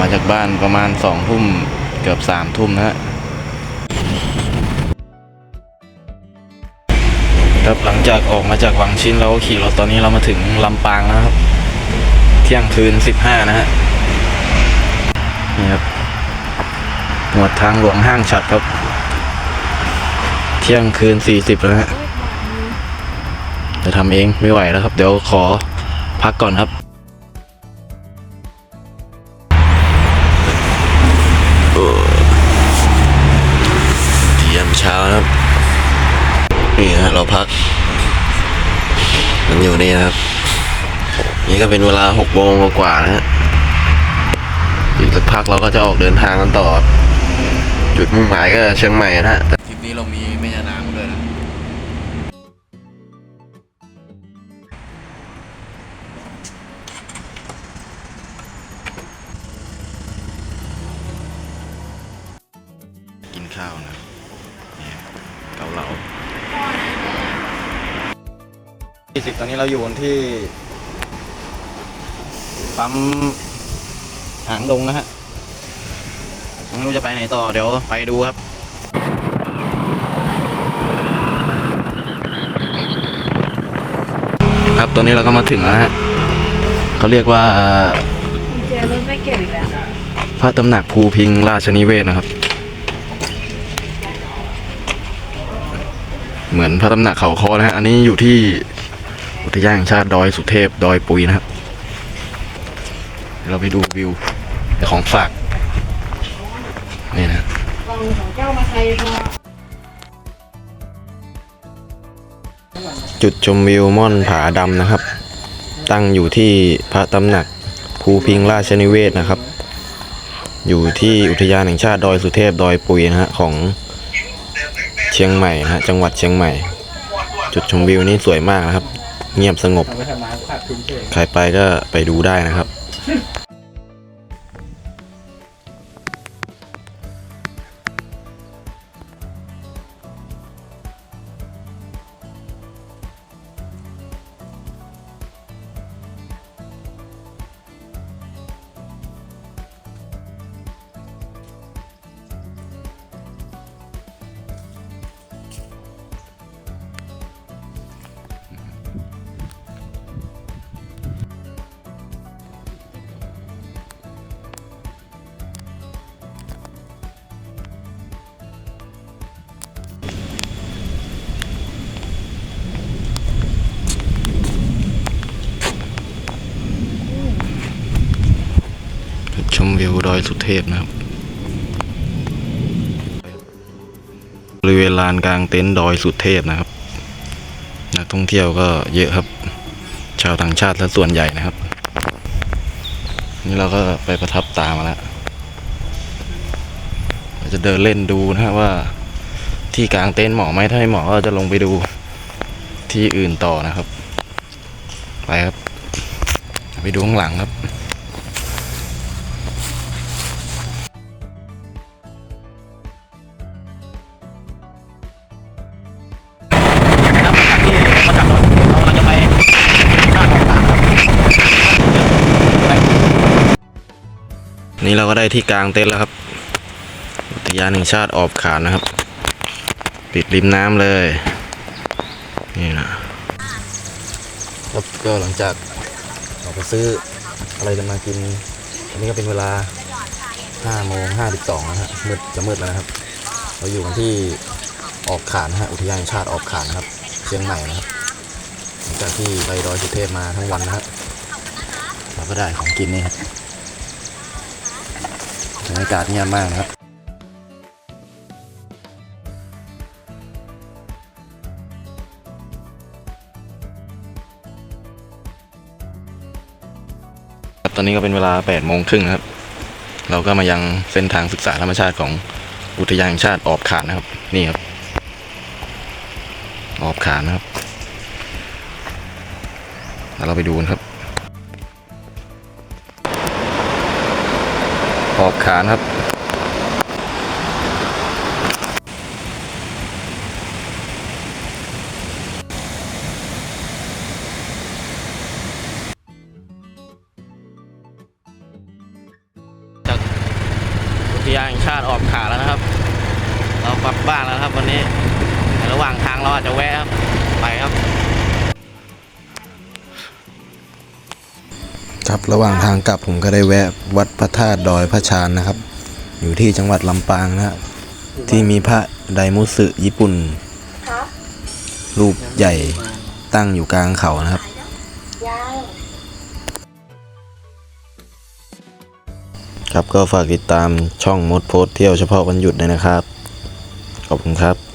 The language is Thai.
มาจากบ้านประมาณสองทุ่มเกือบสามทุ่มนะฮะครับหลังจากออกมาจากวังชิ้นเราขี่รถตอนนี้เรามาถึงลำปางแล้วครับ เที่ยงคืนสิบห้านะฮะนี่ครับหมวดทางหลวงห้างฉัดครับ เที่ยงคืนสี่สิบแล้วฮะจะทำเองไม่ไหวแล้วครับ เดี๋ยวขอพักก่อนครับ เช้านะครับ นี่ฮะเราพัก มันอยู่นี่นะครับ นี่ก็เป็นเวลาหกโมงกว่านะฮะอีกสักพักเราก็จะออกเดินทางกันต่อ จุดมุ่งหมายก็เชียงใหม่นะฮะทริปนี้เรามีแม่ยานางด้วยนะกินข้าวนะ เกาเหลาที่สิบตอนนี้เราอยู่บนที่ปั๊มหางดงนะฮะไม่รู้จะไปไหนต่อเดี๋ยวไปดูครับครับตอนนี้เราก็มาถึงแล้วฮะเขาเรียกว่าเจรถไม่เก็บอีกแล้วพระตำหนักภูพิงราชนิเวศนะครับ เหมือนพระตำหนักเขาคอนะฮะ อันนี้อยู่ที่อุทยานแห่งชาติดอยสุเทพ ดอยปุยนะครับเดี๋ยวเราไปดูวิวของฝากนี่นะจุดชมวิวม่อนผาดำนะครับ ตั้งอยู่ที่พระตำหนักภูพิงราชนิเวศนะครับ อยู่ที่อุทยานแห่งชาติดอยสุเทพ ดอยปุยนะฮะของ ชียงใหม่นะฮะจังหวัดเชียงใหม่ จุดชมวิวนี้สวยมากนะครับ เงียบสงบ ใครไปก็ไปดูได้นะครับ ชมวิวดอยสุเทพนะครับบริเวณลานกลางเต็นท์ดอยสุเทพนะครับนักท่องเที่ยวก็เยอะครับ ชาวต่างชาติและส่วนใหญ่นะครับ นี่เราก็ไปประทับตามาแล้วเราจะเดินเล่นดูนะฮะว่า ที่กลางเต็นท์เหมาะไหมถ้าไม่เหมาะก็จะลงไปดูที่อื่นต่อนะครับ ไปครับ ไปดูข้างหลังครับ นี่เราก็ได้ที่กลางเต็นท์แล้วครับ อุทยานแห่งชาติออบขานนะครับ ติดริมน้ำเลย นี่นะครับก็หลังจากออกไปซื้ออะไรกันมากินอันนี้ก็เป็นเวลา5โมง52นะฮะมืดจะมืดแล้วนะครับ เราอยู่กันที่ออกขานนะฮะอุทยานแห่งชาติออกขานนะครับเชียงใหม่นะครับหลังจากที่ไปดอยสุเทพมาทั้งวันนะครับเราก็ได้ของกินนี่ครับ บรรยากาศเงียบมากนะครับตอนนี้ก็เป็นเวลา8โมงครึ่งครับ เราก็มายังเส้นทางศึกษาธรรมชาติของอุทยานชาติออบขานนะครับ นี่ครับ ออบขานนะครับแล้วเราไปดูกันครับ ออบขานครับ จากอุทยานแห่งชาติออกขาแล้วนะครับ เรากลับบ้านแล้วครับวันนี้ ระหว่างทางเราอาจจะแวะครับ ไปครับ ครับระหว่างทางกลับผมก็ได้แวะวัดพระธาตุดอยพระชานนะครับ อยู่ที่จังหวัดลำปางนะฮะที่มีพระไดมุสึญี่ปุ่น รูปใหญ่ตั้งอยู่กลางเขานะครับ ครับก็ฝากติดตามช่องมดโพสเที่ยวเฉพาะวันหยุดด้วยนะครับ ขอบคุณครับ